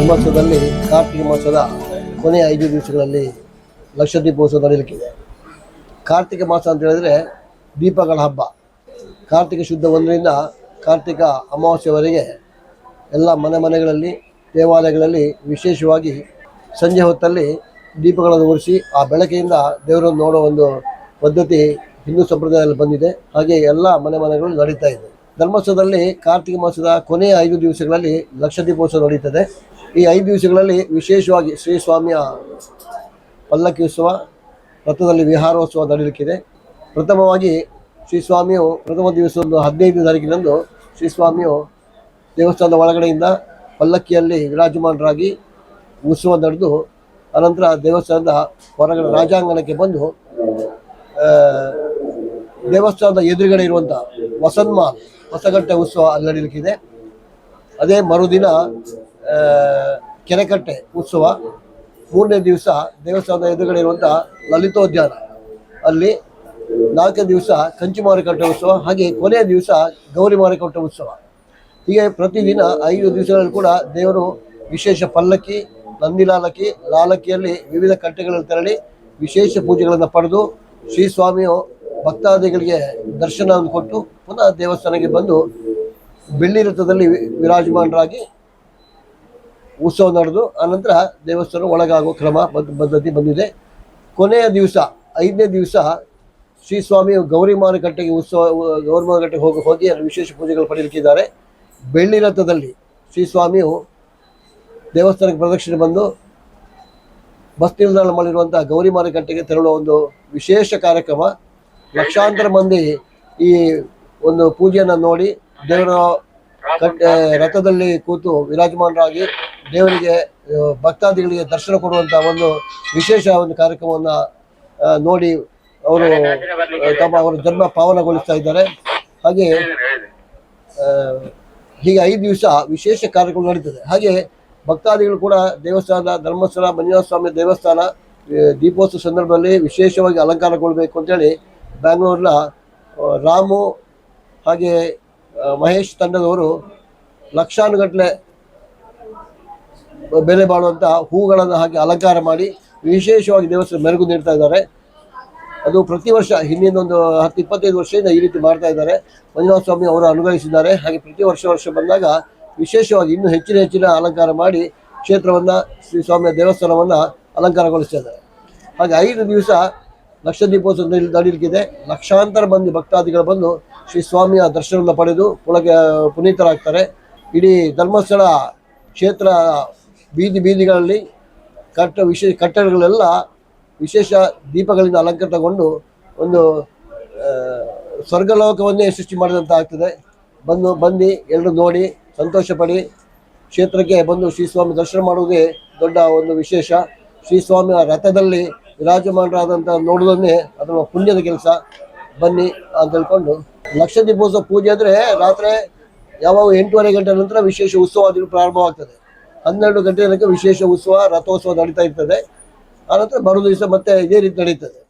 ಧರ್ಮೋತ್ಸವದಲ್ಲಿ ಕಾರ್ತಿಕ ಮಾಸದ ಕೊನೆಯ ಐದು ದಿವಸಗಳಲ್ಲಿ ಲಕ್ಷ ದೀಪೋತ್ಸವ ನಡೆಯಲಿಕ್ಕಿದೆ. ಕಾರ್ತಿಕ ಮಾಸ ಅಂತ ಹೇಳಿದ್ರೆ ದೀಪಗಳ ಹಬ್ಬ. ಕಾರ್ತಿಕ ಶುದ್ಧ ಒಂದರಿಂದ ಕಾರ್ತಿಕ ಅಮಾವಾಸ್ಯವರೆಗೆ ಎಲ್ಲ ಮನೆ ಮನೆಗಳಲ್ಲಿ, ದೇವಾಲಯಗಳಲ್ಲಿ ವಿಶೇಷವಾಗಿ ಸಂಜೆ ಹೊತ್ತಲ್ಲಿ ದೀಪಗಳನ್ನು ಉರಿಸಿ ಆ ಬೆಳಕೆಯಿಂದ ದೇವರನ್ನು ನೋಡೋ ಒಂದು ಪದ್ಧತಿ ಹಿಂದೂ ಸಂಪ್ರದಾಯದಲ್ಲಿ ಬಂದಿದೆ. ಹಾಗೆ ಎಲ್ಲ ಮನೆ ಮನೆಗಳು ನಡೀತಾ ಇದೆ. ಧರ್ಮೋತ್ಸವದಲ್ಲಿ ಕಾರ್ತಿಕ ಮಾಸದ ಕೊನೆಯ ಐದು ದಿವಸಗಳಲ್ಲಿ ಲಕ್ಷ ದೀಪೋತ್ಸವ ನಡೀತದೆ. ಈ ಐದು ದಿವಸಗಳಲ್ಲಿ ವಿಶೇಷವಾಗಿ ಶ್ರೀ ಸ್ವಾಮಿಯ ಪಲ್ಲಕ್ಕಿ ಉತ್ಸವ ರಥದಲ್ಲಿ ವಿಹಾರೋತ್ಸವ ನಡೆಯಲಿಕ್ಕಿದೆ ಪ್ರಥಮವಾಗಿ ಶ್ರೀ ಸ್ವಾಮಿಯು ಪ್ರಥಮ ದಿವಸ ಒಂದು ಹದಿನೈದನೇ ತಾರೀಕಿನಂದು ಶ್ರೀ ಸ್ವಾಮಿಯು ದೇವಸ್ಥಾನದ ಒಳಗಡೆಯಿಂದ ಪಲ್ಲಕ್ಕಿಯಲ್ಲಿ ವಿರಾಜಮಾನರಾಗಿ ಉತ್ಸವ ನಡೆದು, ಅನಂತರ ದೇವಸ್ಥಾನದ ಹೊರಗಡೆ ರಾಜಾಂಗಣಕ್ಕೆ ಬಂದು ದೇವಸ್ಥಾನದ ಎದುರುಗಡೆ ಇರುವಂಥ ವಸನ್ಮಾಲ್ ಹೊಸಗಟ್ಟೆ ಉತ್ಸವ ಅಲ್ಲಿ ನಡೆಯಲಿಕ್ಕಿದೆ ಅದೇ ಮರುದಿನ ಕೆರೆಕಟ್ಟೆ ಉತ್ಸವ. ಮೂರನೇ ದಿವಸ ದೇವಸ್ಥಾನದ ಎದುರುಗಡೆ ಇರುವಂಥ ಲಲಿತೋದ್ಯಾನ. ಅಲ್ಲಿ ನಾಲ್ಕನೇ ದಿವಸ ಕಂಚಿ ಮಾರುಕಟ್ಟೆ ಉತ್ಸವ, ಹಾಗೆ ಕೊನೆಯ ದಿವಸ ಗೌರಿ ಮಾರುಕಟ್ಟೆ ಉತ್ಸವ. ಹೀಗೆ ಪ್ರತಿದಿನ ಐದು ದಿವಸಗಳಲ್ಲಿ ಕೂಡ ದೇವರು ವಿಶೇಷ ಪಲ್ಲಕ್ಕಿ, ನಂದಿಲಾಲಕ್ಕಿ, ಲಾಲಕ್ಕಿಯಲ್ಲಿ ವಿವಿಧ ಕಟ್ಟೆಗಳಲ್ಲಿ ತೆರಳಿ ವಿಶೇಷ ಪೂಜೆಗಳನ್ನು ಪಡೆದು ಶ್ರೀ ಸ್ವಾಮಿಯು ಭಕ್ತಾದಿಗಳಿಗೆ ದರ್ಶನವನ್ನು ಕೊಟ್ಟು ಪುನಃ ದೇವಸ್ಥಾನಕ್ಕೆ ಬಂದು ಬೆಳ್ಳಿ ರಥದಲ್ಲಿ ವಿರಾಜಮಾನರಾಗಿ ಉತ್ಸವ ನಡೆದು, ಆನಂತರ ದೇವಸ್ಥಾನ ಒಳಗಾಗುವ ಕ್ರಮ ಪದ್ಧ- ಪದ್ಧತಿ ಬಂದಿದೆ. ಕೊನೆಯ ದಿವಸ, ಐದನೇ ದಿವಸ ಶ್ರೀ ಸ್ವಾಮಿ ಗೌರಿ ಮಾರುಕಟ್ಟೆಗೆ ಉತ್ಸವ, ಗೌರಿ ಮಾರುಕಟ್ಟೆಗೆ ಹೋಗಿ ಹೋಗಿ ಅಲ್ಲಿ ವಿಶೇಷ ಪೂಜೆಗಳು ಪಡೆಯಲಿಕ್ಕಿದ್ದಾರೆ. ಬೆಳ್ಳಿ ರಥದಲ್ಲಿ ಶ್ರೀ ಸ್ವಾಮಿಯು ದೇವಸ್ಥಾನಕ್ಕೆ ಪ್ರದಕ್ಷಿಣೆ ಬಂದು ಬಸ್ ನಿಲ್ದಾಣ ಮಾಡಿರುವಂಥ ಗೌರಿ ಮಾರುಕಟ್ಟೆಗೆ ತೆರಳುವ ಒಂದು ವಿಶೇಷ ಕಾರ್ಯಕ್ರಮ. ಲಕ್ಷಾಂತರ ಮಂದಿ ಈ ಒಂದು ಪೂಜೆಯನ್ನು ನೋಡಿ ದೇವರ ರಥದಲ್ಲಿ ಕೂತು ವಿರಾಜಮಾನರಾಗಿ ದೇವರಿಗೆ ಭಕ್ತಾದಿಗಳಿಗೆ ದರ್ಶನ ಕೊಡುವಂಥ ಒಂದು ವಿಶೇಷ ಒಂದು ಕಾರ್ಯಕ್ರಮವನ್ನು ನೋಡಿ ಅವರು ತಮ್ಮ ಅವರ ಜನ್ಮ ಪಾವನಗೊಳಿಸ್ತಾ ಇದ್ದಾರೆ. ಹಾಗೆ ಹೀಗೆ ಐದು ದಿವಸ ವಿಶೇಷ ಕಾರ್ಯಕ್ರಮ ನಡೀತದೆ. ಹಾಗೆ ಭಕ್ತಾದಿಗಳು ಕೂಡ ದೇವಸ್ಥಾನ, ಧರ್ಮಸ್ಥಳ ಮಂಜುನಾಥ ದೇವಸ್ಥಾನ ದೀಪೋತ್ಸವ ಸಂದರ್ಭದಲ್ಲಿ ವಿಶೇಷವಾಗಿ ಅಲಂಕಾರಗೊಳ್ಬೇಕು ಅಂತೇಳಿ ಬ್ಯಾಂಗ್ಳೂರಿನ ರಾಮು ಹಾಗೆ ಮಹೇಶ್ ತಂಡದವರು ಲಕ್ಷಾನುಗಟ್ಟಲೆ ಬೆಲೆ ಬಾಳುವಂತಹ ಹೂಗಳನ್ನು ಹಾಕಿ ಅಲಂಕಾರ ಮಾಡಿ ವಿಶೇಷವಾಗಿ ದೇವಸ್ಥಾನ ಮೆರುಗು ನೀಡ್ತಾ ಇದ್ದಾರೆ. ಅದು ಪ್ರತಿ ವರ್ಷ ಹಿಂದಿನ ಒಂದು ಹತ್ತು ಇಪ್ಪತ್ತೈದು ವರ್ಷದಿಂದ ಈ ರೀತಿ ಮಾಡ್ತಾ ಇದ್ದಾರೆ. ಮಂಜುನಾಥ ಸ್ವಾಮಿ ಅವರು ಅನುಗ್ರಹಿಸಿದ್ದಾರೆ. ಹಾಗೆ ಪ್ರತಿ ವರ್ಷ ವರ್ಷ ಬಂದಾಗ ವಿಶೇಷವಾಗಿ ಇನ್ನೂ ಹೆಚ್ಚಿನ ಹೆಚ್ಚಿನ ಅಲಂಕಾರ ಮಾಡಿ ಕ್ಷೇತ್ರವನ್ನು, ಶ್ರೀ ಸ್ವಾಮಿಯ ದೇವಸ್ಥಾನವನ್ನು ಅಲಂಕಾರಗೊಳಿಸ್ತಾ ಇದ್ದಾರೆ. ಹಾಗೆ ಐದು ದಿವಸ ಲಕ್ಷ ದೀಪೋತ್ಸವ ನಡೆ- ನಡೀಲಿಕ್ಕಿದೆ. ಲಕ್ಷಾಂತರ ಮಂದಿ ಭಕ್ತಾದಿಗಳು ಬಂದು ಶ್ರೀ ಸ್ವಾಮಿಯ ದರ್ಶನವನ್ನು ಪಡೆದು ಪುಳಗೆ ಪುನೀತರಾಗ್ತಾರೆ. ಇಡೀ ಧರ್ಮಸ್ಥಳ ಕ್ಷೇತ್ರ ಬೀದಿ ಬೀದಿಗಳಲ್ಲಿ ಕಟ್ಟ ವಿಶೇಷ ಕಟ್ಟಡಗಳೆಲ್ಲ ವಿಶೇಷ ದೀಪಗಳಿಂದ ಅಲಂಕೃತಗೊಂಡು ಒಂದು ಸ್ವರ್ಗಲೋಕವನ್ನೇ ಸೃಷ್ಟಿ ಮಾಡಿದಂತ ಆಗ್ತದೆ. ಬಂದು ಬಂದು ಎಲ್ಲರೂ ನೋಡಿ ಸಂತೋಷ ಪಡಿ ಕ್ಷೇತ್ರಕ್ಕೆ ಬಂದು ಶ್ರೀಸ್ವಾಮಿ ದರ್ಶನ ಮಾಡುವುದೇ ದೊಡ್ಡ ಒಂದು ವಿಶೇಷ. ಶ್ರೀಸ್ವಾಮಿಯ ರಥದಲ್ಲಿ ವಿರಾಜಮಾನರಾದಂಥ ನೋಡುವುದನ್ನೇ ಅದರ ಪುಣ್ಯದ ಕೆಲಸ. ಬನ್ನಿ ಅಂತ ಹೇಳ್ಕೊಂಡು ಲಕ್ಷ ದೀಪೋತ್ಸವ ಪೂಜೆ ಅಂದರೆ ರಾತ್ರಿ ಯಾವಾಗ ಎಂಟೂವರೆ ಗಂಟೆ ನಂತರ ವಿಶೇಷ ಉತ್ಸವಾದಿಗಳು ಪ್ರಾರಂಭವಾಗ್ತದೆ. ಹನ್ನೆರಡು ಗಂಟೆ ತನಕ ವಿಶೇಷ ಉತ್ಸವ ರಥೋತ್ಸವ ನಡೀತಾ ಇರ್ತದೆ. ಆನಂತರ ಮರು ದಿವಸ ಮತ್ತೆ ಇದೇ ರೀತಿ ನಡೀತದೆ.